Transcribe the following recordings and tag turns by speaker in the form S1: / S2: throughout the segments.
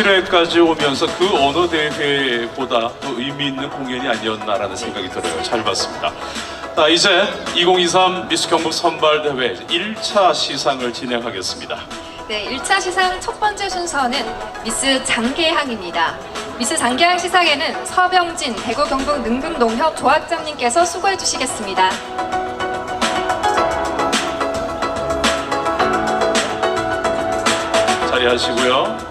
S1: 17회까지 오면서 그 어느 대회보다 더 의미 있는 공연이 아니었나라는 생각이 들어요. 잘 봤습니다. 자, 이제 2023 미스 경북 선발 대회 1차 시상을 진행하겠습니다.
S2: 네, 1차 시상 첫 번째 순서는 미스 장계향입니다. 미스 장계향 시상에는 서병진 대구 경북 능금농협 조합장님께서 수고해 주시겠습니다.
S1: 자리하시고요.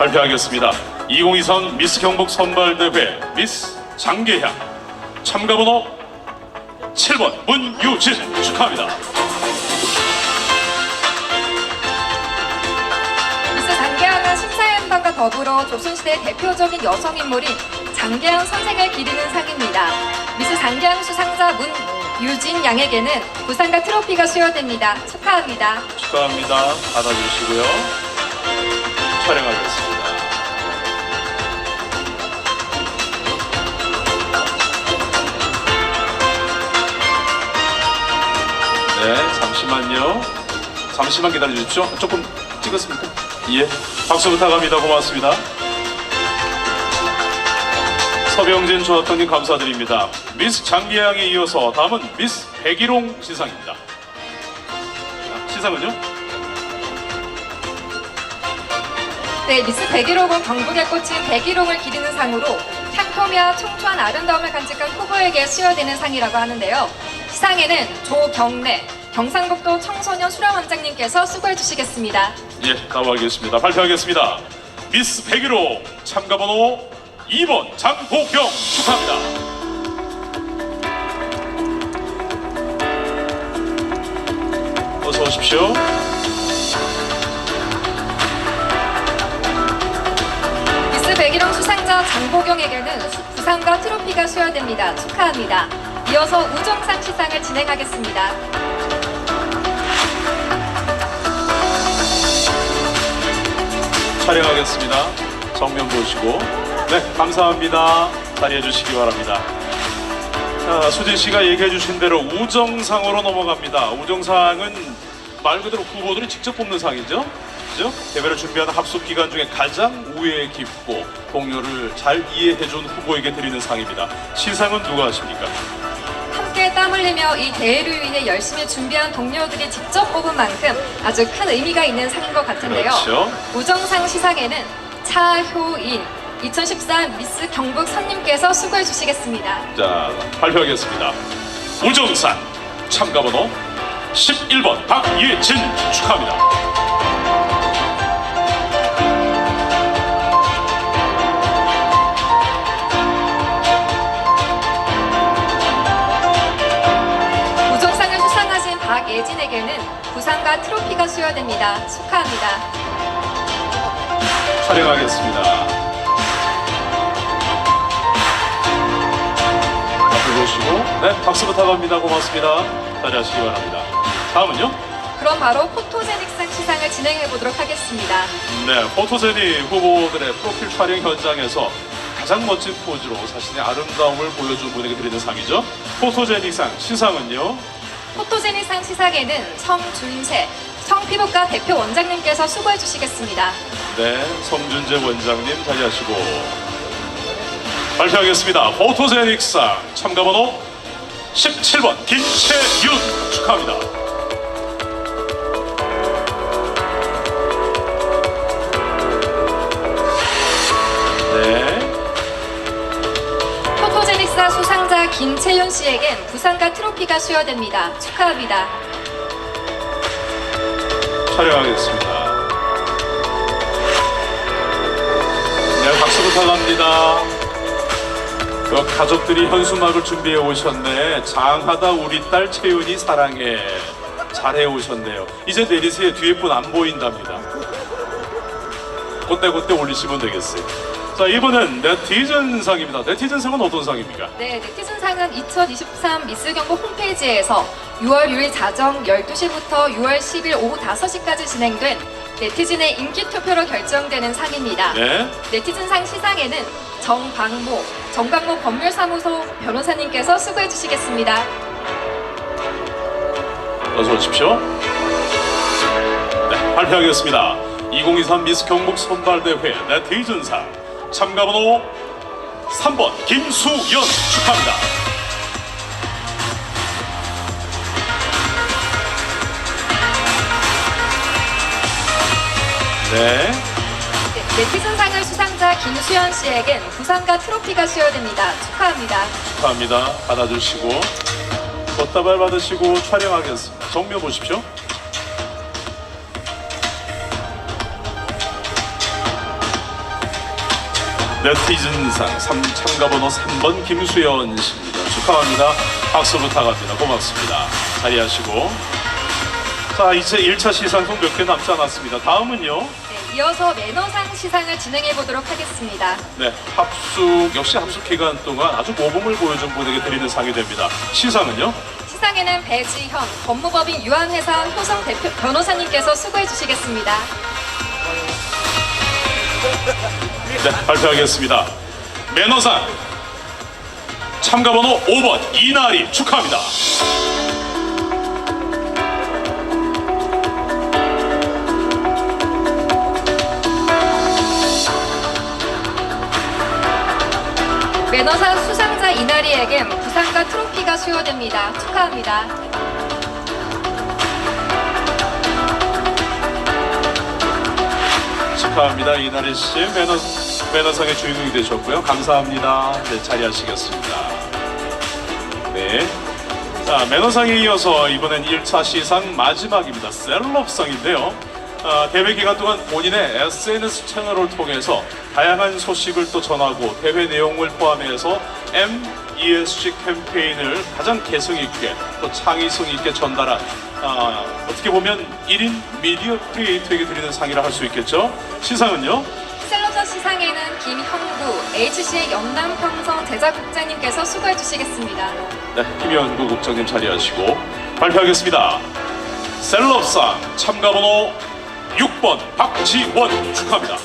S1: 발표하겠습니다. 2023 미스 경북 선발대회 미스 장계향 참가번호 7번 문유진 축하합니다.
S2: 미스 장계향은 심사위원단과 더불어 조선시대 대표적인 여성 인물인 장계향 선생을 기리는 상입니다. 미스 장계향 수상자 문유진 양에게는 부상과 트로피가 수여됩니다. 축하합니다.
S1: 축하합니다. 받아주시고요. 촬영하겠습니다. 잠시만요. 잠시만 기다려 주십시오. 조금 찍었습니까? 예. 박수 부탁합니다. 고맙습니다. 서병진 조합장님 감사드립니다. 미스 장기양에 이어서 다음은 미스 백일홍 시상입니다. 시상은요?
S2: 네, 미스 백일홍은 경북의 꽃인 백일홍을 기리는 상으로 향토미와 청초한 아름다움을 간직한 후보에게 수여되는 상이라고 하는데요. 시상에는 조경래 경상북도 청소년 수련원장님께서 수고해 주시겠습니다.
S1: 예, 나와겠습니다. 발표하겠습니다. 미스 101호 참가번호 2번 장복경 축하합니다. 어서 오십시오.
S2: 미스 백일홍 수상자 장보경에게는 수- 부상과 트로피가 수여됩니다. 축하합니다. 이어서 우정상 시상을 진행하겠습니다.
S1: 촬영하겠습니다. 정면 보시고. 네, 감사합니다. 자리해 주시기 바랍니다. 자, 수진 씨가 얘기해 주신 대로 우정상으로 넘어갑니다. 우정상은 말 그대로 후보들이 직접 뽑는 상이죠. 그죠? 대회를 준비하는 합숙 기간 중에 가장 우애 깊고 동료를 잘 이해해 준 후보에게 드리는 상입니다. 시상은 누가 하십니까?
S2: 땀 흘리며 이 대회를 위해 열심히 준비한 동료들이 직접 뽑은 만큼 아주 큰 의미가 있는 상인 것 같은데요.
S1: 그렇죠.
S2: 우정상 시상에는 차효인 2014 미스 경북 선님께서 수고해 주시겠습니다.
S1: 자, 발표하겠습니다. 우정상 참가번호 11번 박예진 축하합니다.
S2: 예진에게는 부상과 트로피가 수여됩니다. 축하합니다.
S1: 촬영하겠습니다. 앞을 보시고, 네, 박수 부탁합니다. 고맙습니다. 자리하시기 바랍니다. 다음은요?
S2: 그럼 바로 포토제닉상 시상을 진행해 보도록 하겠습니다.
S1: 네, 포토제니 후보들의 프로필 촬영 현장에서 가장 멋진 포즈로 자신의 아름다움을 보여준 분에게 드리는 상이죠. 포토제닉상 시상은요?
S2: 포토제닉상 시상에는 성준세 성피부과 대표 원장님께서 수고해 주시겠습니다.
S1: 네, 성준재 원장님 자리하시고 발표하겠습니다. 포토제닉상 참가번호 17번 김채윤 축하합니다. 네,
S2: 포토제닉사 수상 자 김채윤 씨에겐 부상과 트로피가 수여됩니다. 축하합니다.
S1: 촬영하겠습니다. 네, 박수 부탁합니다. 그 가족들이 현수막을 준비해 오셨네. 장하다 우리 딸 채윤이 사랑해. 잘해 오셨네요. 이제 내리세요. 뒤에 분 안 보인답니다. 그때그때 올리시면 되겠어요. 자, 이번엔 네티즌상입니다. 네티즌상은 어떤 상입니까?
S2: 네, 네티즌상은 2023 미스 경북 홈페이지에서 6월 6일 자정 12시부터 6월 10일 오후 5시까지 진행된 네티즌의 인기 투표로 결정되는 상입니다.
S1: 네.
S2: 네티즌상 시상에는 정광모, 정광모 법률사무소 변호사님께서 수고해 주시겠습니다.
S1: 어서 오십시오. 네, 발표하겠습니다. 2023 미스 경북 선발대회 네티즌상 참가번호 3번 김수연 축하합니다. 네,
S2: 네, 네티즌상을 수상자 김수현 씨에겐 부상과 트로피가 수여됩니다. 축하합니다.
S1: 축하합니다. 받아주시고 꽃다발 받으시고 촬영하겠습니다. 정면 보십시오. 네티즌상 3 참가번호 3번 김수연 씨입니다. 축하합니다. 박수 부탁합니다. 고맙습니다. 자리하시고 자 이제 1차 시상송 몇 개 남지 않았습니다. 다음은요.
S2: 네, 이어서 매너상 시상을 진행해 보도록 하겠습니다.
S1: 네, 합숙 역시 합숙 기간 동안 아주 모범을 보여준 분에게 드리는 상이 됩니다. 시상은요?
S2: 시상에는 배지현 법무법인 유한회사 효성 대표 변호사님께서 수고해 주시겠습니다.
S1: 네, 발표하겠습니다. 매너상 참가번호 5번 이나리 축하합니다.
S2: 매너상 수상자 이나리에겐 부상과 트로피가 수여됩니다. 축하합니다.
S1: 축하합니다. 이나리 씨 매너 매너상의 주인공이 되셨고요. 감사합니다. 네, 자리하시겠습니다. 네. 자, 매너상에 이어서 이번엔 1차 시상 마지막입니다. 셀럽상인데요. 아, 대회 기간 동안 본인의 SNS 채널을 통해서 다양한 소식을 또 전하고 대회 내용을 포함해서 MESG 캠페인을 가장 개성 있게 또 창의성 있게 전달한 아, 어떻게 보면 1인 미디어 크리에이터에게 드리는 상이라 할 수 있겠죠. 시상은요.
S2: 셀럽전 시상에는 김형구 HC의 영남 평성 제작국장님께서 수고해 주시겠습니다.
S1: 네, 김현구 국장님 자리하시고 발표하겠습니다. 셀럽상 참가번호 6번 박지원 축하합니다.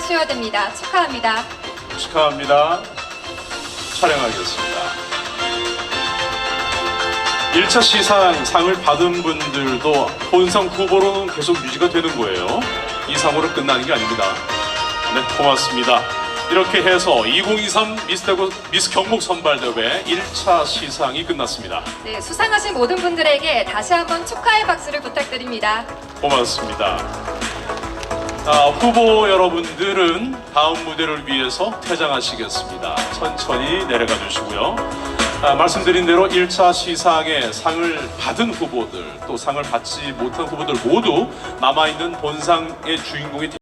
S2: 트로피가 수여됩니다. 축하합니다.
S1: 축하합니다. 촬영하겠습니다. 1차 시상 상을 받은 분들도 본상 후보로는 계속 유지가 되는 거예요. 이 상으로 끝나는 게 아닙니다. 네, 고맙습니다. 이렇게 해서 2023 미스대구 미스 경북 선발대회 1차 시상이 끝났습니다.
S2: 네, 수상하신 모든 분들에게 다시 한번 축하의 박수를 부탁드립니다.
S1: 고맙습니다. 아, 후보 여러분들은 다음 무대를 위해서 퇴장하시겠습니다. 천천히 내려가 주시고요. 아, 말씀드린 대로 1차 시상에 상을 받은 후보들 또 상을 받지 못한 후보들 모두 남아있는 본상의 주인공이